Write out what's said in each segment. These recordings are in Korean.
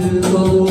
Sevdalı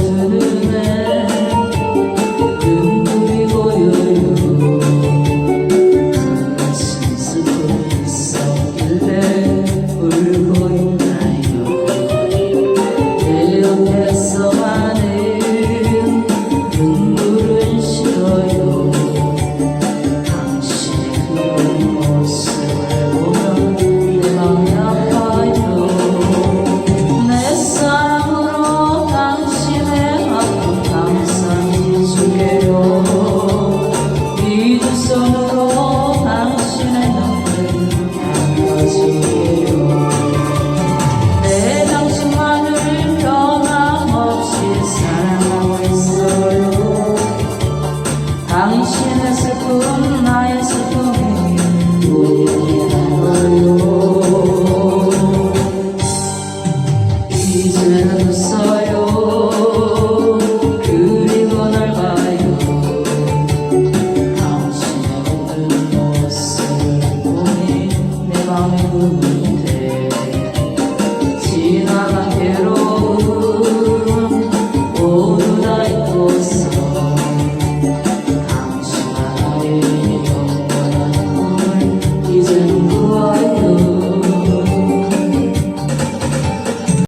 당신의 슬픔 나의 슬픔이 우리에게 나와요 이제는 웃어요 그리고 날 봐요 당신의 오늘 모습을 보니 내 맘이 우는